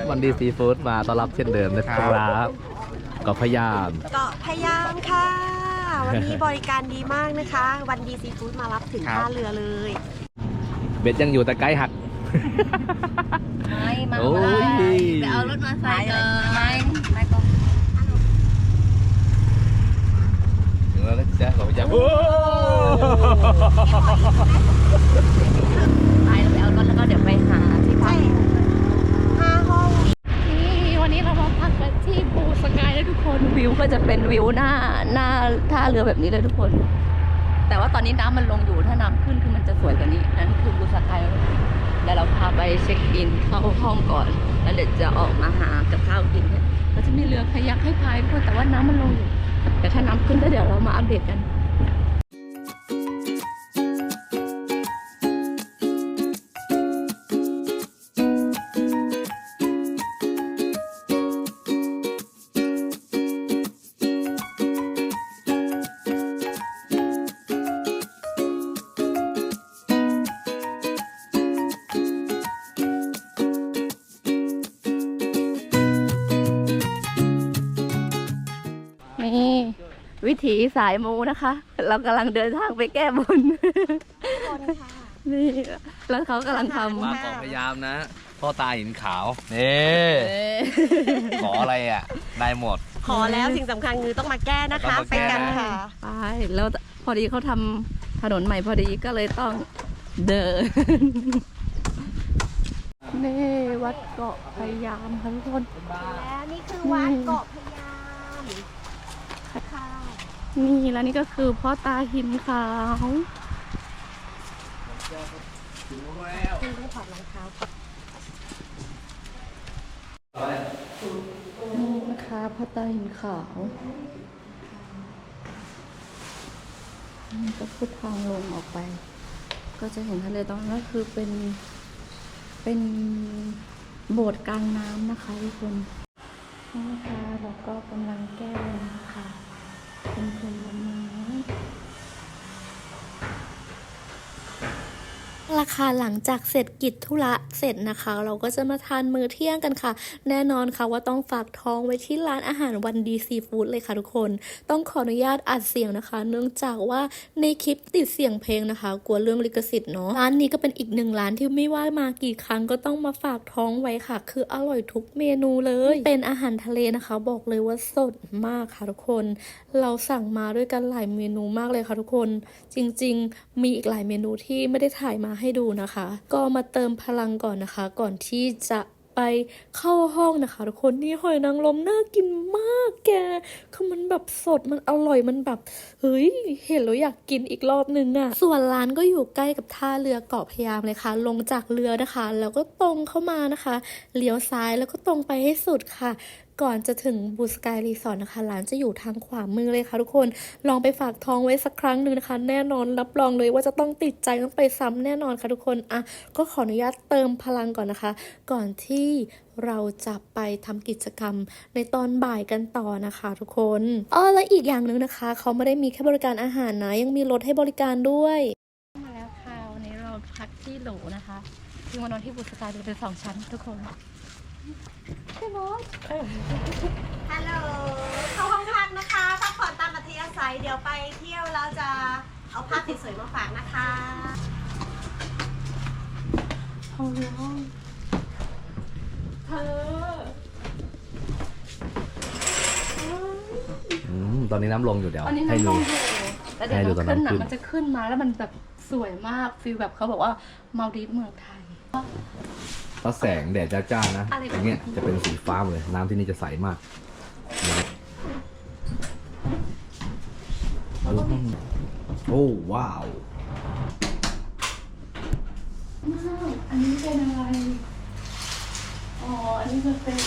ดวันดีซีฟู้ดมาต้อนรับเช่นเดิมนะครับก็พยายามเกาะพะยามค่ะ วันนี้บริการดีมากนะคะ วันดีซีฟู้ดมารับถึงครับท่าเรือเลย เบ็ดยังอยู่แต่ไกด์หักไม่มาโอ้ยไปเอารถมาใส่ก่อนไม่ไม่ก็ถึงแล้วนะจ๊ะขอพยายามโอ้ไปแล้วไปเอารถแล้วก็เดี๋ยวไปหาที่พัใช่ก ที่บูสกายแล้วทุกคนวิวก็จะเป็นวิวหน้าหน้าท่าเรือแบบนี้เลยทุกคน แต่ว่าตอนนี้น้ำมันลงอยู่ถ้าน้ำขึ้นคือมันจะสวยกว่านี้นั่นคือบูสกายแล้วทุกคนเดี๋ยวเราพาไปเช็คอินเข้าห้องก่อน แล้วเดี๋ยวจะออกมาหากับข้าวกินเนี่ยก็จะมีเรือขยักให้พายทุกคนแต่ว่าน้ำมันลงอยู่แต่ถ้าน้ำขึ้นก็เดี๋ยวเรามาอัปเดตกัน วิถีสายมูนะคะ เรากำลังเดินทางไปแก้บน คนค่ะ นี่ แล้วเขากำลังทำ มาเกาะพยายามนะ พ่อตาหินขาวนี่เอ๊ะขออะไรอะ ได้หมด ขอแล้วสิ่งสำคัญคือต้องมาแก้นะคะต้องมาไปแก้กันค่ะ ไปแล้วพอดีเขาทำถนนใหม่พอดีก็เลยต้องเดิน นี่วัดเกาะพยายามค่ะทุกคน แล้วนี่คือวัดเกาะพะยามค่ะ นี่แล้วนี่ก็คือพ่อตาหินขาวคุณต้ถอดรองเท้านี่นะคะพ่อตาหินขาวนี่ก็คือทางลงออกไป ก็จะเห็นทะเลตรงนั้นก็คือเป็นเป็นโบสถ์กลางน้ำนะคะทุกคนนี่นะคะเราก็กำลังแก้บนนะคะ เป็นผ ลไม้ราคาหลังจากเสร็จกิจธุระเสร็จนะคะ เราก็จะมาทานมื้อเที่ยงกันค่ะ แน่นอนค่ะว่าต้องฝากท้องไว้ที่ร้านอาหารวันดีซีฟู้ดเลยค่ะทุกคน ต้องขออนุญาตอัดเสียงนะคะ เนื่องจากว่าในคลิปติดเสียงเพลงนะคะ กลัวเรื่องลิขสิทธิ์เนาะร้านนี้ก็เป็นอีกหนึ่งร้านที่ไม่ว่ามากี่ครั้งก็ต้องมาฝากท้องไว้ค่ะ คืออร่อยทุกเมนูเลย เป็นอาหารทะเลนะคะ บอกเลยว่าสดมากค่ะทุกคน เราสั่งมาด้วยกันหลายเมนูมากเลยค่ะทุกคน จริง ๆ มีอีกหลายเมนูที่ไม่ได้ถ่ายมาให้ดูนะคะ ก็มาเติมพลังก่อนนะคะ ก่อนที่จะไปเข้าห้องนะคะทุกคนนี่หอยนางรมน่ากินมากแก คือมันแบบสดมันอร่อยมันแบบ เฮ้ย เห็นแล้วอยากกินอีกรอบนึงอะส่วนร้านก็อยู่ใกล้กับท่าเรือเกาะพยามเลยค่ะ ลงจากเรือนะคะ แล้วก็ตรงเข้ามานะคะ เลี้ยวซ้ายแล้วก็ตรงไปให้สุดค่ะก่อนจะถึงบูสกายรีสอร์ทนะคะร้านจะอยู่ทางขวามือเลยค่ะทุกคนลองไปฝากท้องไว้สักครั้งหนึ่งนะคะ แน่นอนรับรองเลยว่าจะต้องติดใจต้องไปซ้ำแน่นอนค่ะทุกคนอะก็ขออนุญาตเติมพลังก่อนนะคะ ก่อนที่เราจะไปทำกิจกรรมในตอนบ่ายกันต่อนะคะ ทุกคนอ๋อและอีกอย่างหนึ่งนะคะ เขาไม่ได้มีแค่บริการอาหารนะยังมีรถให้บริการด้วยมาแล้วค่ะวันนี้เราพักที่โหรูนะคะคือมานอนที่บุษกายเป็นสองชั้นทุกคน ฮัลโหลเข้าห้องพักนะคะพักผ่อนตามอัธยาศัยเดี๋ยวไปเที่ยวแล้วจะเอาภาพสวยๆมาฝากนะคะห้องห้องเธอ อืมตอนนี้น้ำลงอยู่เดี๋ยวอันนี้ให้น้ำลดู งอยู่แต่เดี๋ยวให้ดูเราตอนขึ้นน้ำขึ้นอะมันจะขึ้นมาแล้วมันแบบสวยมากฟีลแบบเขาบอกว่ามาดีฟเมืองไทย ถ้าแสงแดดจ้าๆนะอะไรแบบอย่างเงี้ยจะเป็นสีฟ้าหมดเลย น้ำที่นี่จะใสมากโอ้ว้าวอันนี้เป็นอะไร อ๋อ อันนี้มันเป็น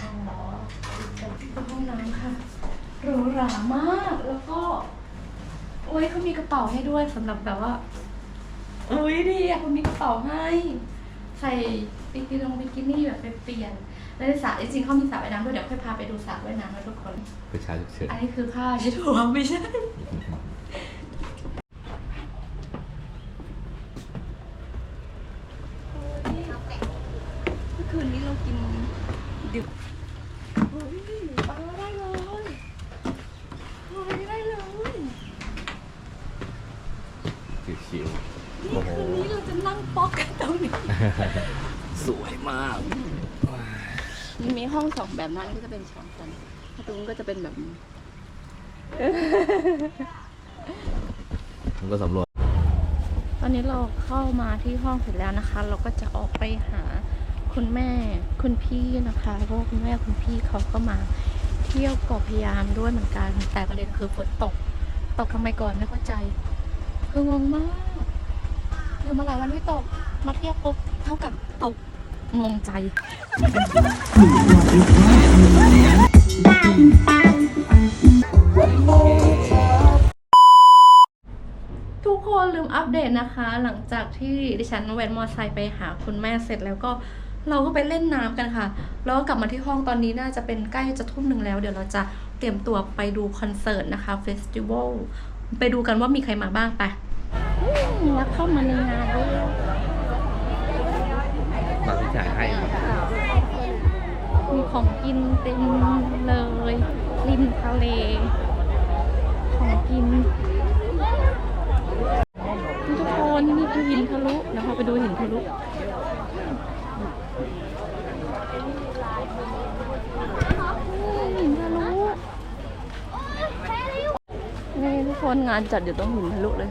อ๋อเป็นห้องน้ำค่ะหรูหรามาก แล้วก็ โอ้ยเขามีกระเป๋าให้ด้วยสำหรับแบบว่า อุ้ยดีอะคุณมีกระเป๋าให้ ใส่บิกินงบิกินี่แบบไปเปลี่ยน แล้วในสระจริงๆเขามีสระว่ายน้ำด้วยเดี๋ยวค่อยพาไปดูสระว่ายน้ำนะทุกคนประชาชนเชิญอันนี้คือผ้าเช็ดหัวไม่ใช่ น เมื่อคืนนี้เรากินดึกเฮ้ยปลาได้เลยเฮ้ยได้เลย ชิว นี่คืนนี้เราจะนั่ง ป๊อกกันตรงนี้ๆสวยมาก มันมีห้องสองแบบนั้นก็จะเป็นสองกันถ้าตรงนู้นก็จะเป็นแบบนี้มันก็สำรวจ ตอนนี้เราเข้ามาที่ห้องเสร็จแล้วนะคะ เราก็จะออกไปหาคุณแม่คุณพี่นะคะเพราะว่าคุณแม่คุณพี่เขาก็มาเที่ยวเกาะพะยามด้วยเหมือนกัน แต่ประเด็นคือฝนตก ตกทำไมก่อนไม่เข้าใจ คืองงมาก เดี๋ยวมาหลายวันไม่ตก มาเที่ยวปุ๊บเท่ากับตกงงใจ ทุกคนลืมอัปเดตนะคะ หลังจากที่ดิฉันแวนมอไซค์ไปหาคุณแม่เสร็จแล้วก็เราก็ไปเล่นน้ำกันค่ะ แล้วก็กลับมาที่ห้องตอนนี้น่าจะเป็นใกล้จะทุ่มหนึ่งแล้ว เดี๋ยวเราจะเตรียมตัวไปดูคอนเสิร์ตนะคะเฟสติวัลไปดูกันว่ามีใครมาบ้างไป แล้วเข้ามาในงานด้วยตอนที่ถ่ายให้มีของกินเต็มเลยริมทะเล ของกิน ทุกคนนี่คือหินทะลุเดี๋ยวเราไปดูหินทะลุหินทะลุนี่ทุกคนงานจัดอยู่ตรงหินทะลุเลย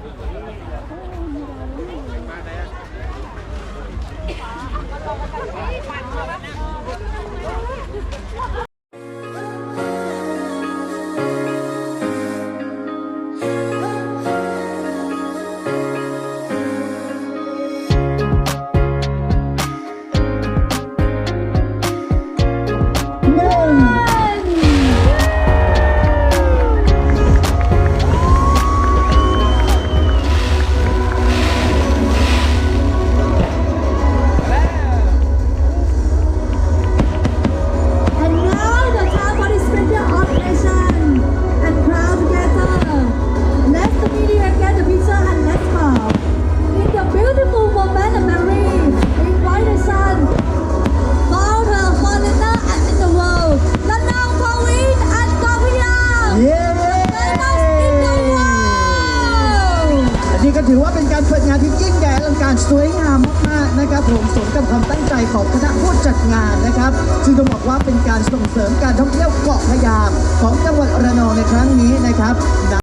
ว่าเป็นการส่งเสริมการท่องเที่ยวเกาะพะยาของจังหวัดระนองในครั้งนี้นะครับ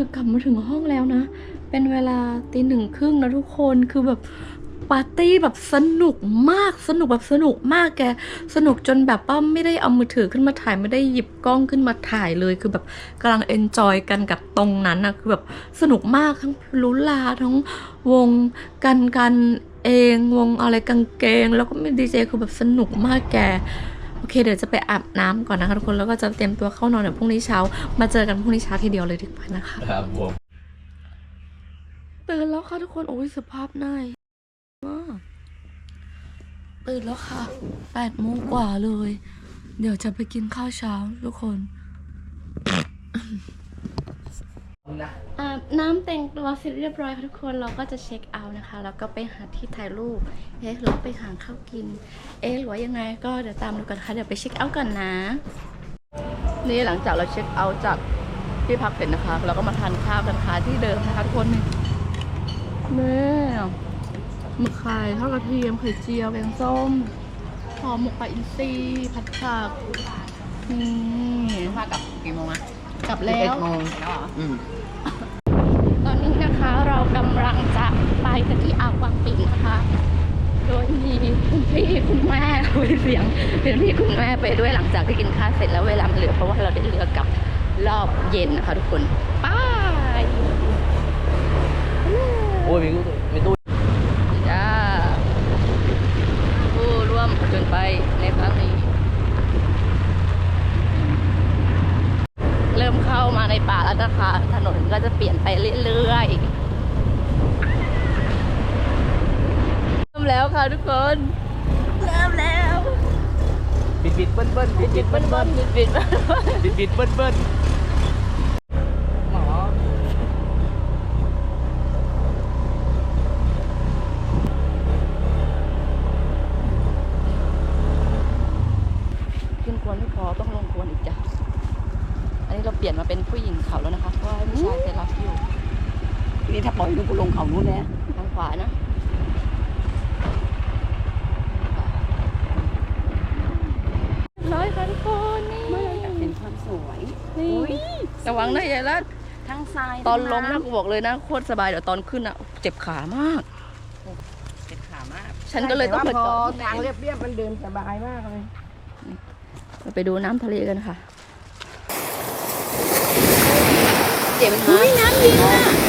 คือกลับมาถึงห้องแล้วนะ เป็นเวลาตีหนึ่งครึ่งนะทุกคนคือแบบปาร์ตี้แบบสนุกมากสนุกแบบสนุกมากแก สนุกจนแบบว่าไม่ได้เอามือถือขึ้นมาถ่ายไม่ได้หยิบกล้องขึ้นมาถ่ายเลยคือแบบกำลังเอนจอยกันกับตรงนั้นนะคือแบบสนุกมากทั้งลุลาทั้งวงกันกันเองวงอะไรกางเกง แล้วก็มีดีเจคือแบบสนุกมากแก โอเคเดี๋ยวจะไปอาบน้ำก่อนนะคะทุกคนแล้วก็จะเตรียมตัวเข้านอนเดี๋ยวพรุ่งนี้เช้า มาเจอกันพรุ่งนี้เช้าทีเดียวเลยดีกว่านะคะครับผมตื่นแล้วค่ะทุกคนโอ้ยสภาพหน้ามากตื่นแล้วค่ะแปดโมงกว่าเลย เดี๋ยวจะไปกินข้าวเช้าทุกคน อาบน้ำแต่งตัวเสร็จเรียบร้อยค่ะทุกคนเราก็จะเช็คเอาท์นะคะ แล้วก็ไปหาที่ถ่ายรูปเอ๊ะหรือว่าไปหาข้าวกิน เอ๊ะหรือว่ายังไงก็เดี๋ยวตามดูกันค่ะเดี๋ยวไปเช็คเอาท์ก่อนนะ นี่หลังจากเราเช็คเอาท์จากที่พักเสร็จนะคะ เราก็มาทานข้าวกันค่ะที่เดิมนะคะทุกคนนี่นี่หมึกไข่ทอดกระเทียมไข่เจียวแกงส้มหอมหมกปลาอินทรีผัดผักนี่มากับกี่โมงอะกลับแล้วโมงแล้วเหรอตอนนี้นะคะเรากำลังจะไปกันที่อ่าววังปิงนะคะ โดยมีคุณพี่คุณ แม่คุยเสียงเป็นพี่คุณแม่ไปด้วยหลังจากที่กินข้าวเสร็จแล้วเวลาเหลือเพราะว่าเราได้เรือกลับรอบเย็นนะคะทุกคนป้ายโอ้ยมีตู้มีตู้จ้าผู้ร่วมจญไปในครั้งนี้เริ่มเข้ามาในป่าแล้วนะคะถนนก็จะเปลี่ยนไปเรื่อยๆเริ่มแล้วค่ะทุกคน เริ่มแล้วบิดบิดเบิ้ลเบิ้ลบิดบิดเบิ้ลเบิ้ลบิดบิดเบิ้ลบิดบิดเบิ้ลเบิ้ลหมอขึ้นควรไม่พอต้องลงควรอีกจ้ะอันนี้เราเปลี่ยนมาเป็นผู้หญิงเขาแล้วนะคะเพราะว่าให้ผู้ชายไปรับอยู่นี่ถ้าปล่อยลูกกูลงเขานู้นแล้วทางขวานะร้อยค่ะทุกคนนี่ เห็นค วามสวยนี่ระวังนะยายรัดทั้งทรายตอนล้มนะกูบอกเลยนะโคตรสบายเดี๋ยวตอนขึ้นอะเจ็บขามากเป็นขามาก ฉันก็เลยต้องมาแต่จว่าอพดทางเรียบๆมันเดินสบายมากเลยเราไปดูน้ำทะเลกันค่ะ เจ็บไหมน้ำเย็นอะ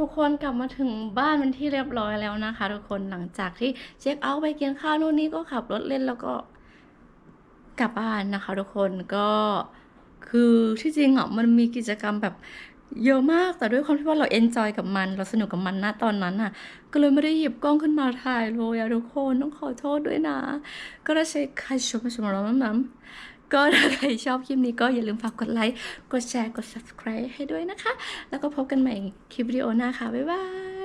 ทุกคนกลับมาถึงบ้านเป็นที่เรียบร้อยแล้วนะคะ ทุกคนหลังจากที่เช็คเอาท์ไปกินข้าวนู่นนี่ก็ขับรถเล่นแล้วก็กลับบ้านนะคะ ทุกคนก็คือที่จริงอะมันมีกิจกรรมแบบเยอะมากแต่ด้วยความที่ว่าเราเอนจอยกับมัน เราสนุกกับมันนะตอนนั้นอะ ก็เลยไม่ได้หยิบกล้องขึ้นมาถ่ายเลยอะทุกคนต้องขอโทษด้วยนะ ก็ถ้ใช้ใครชมชมเรามั้ง ก็ถ้าใครชอบคลิปนี้ก็อย่าลืมฝากกดไลค์ กดแชร์ กด subscribe ให้ด้วยนะคะ แล้วก็พบกันใหม่คลิปวิดีโอหน้าค่ะ บ๊ายบาย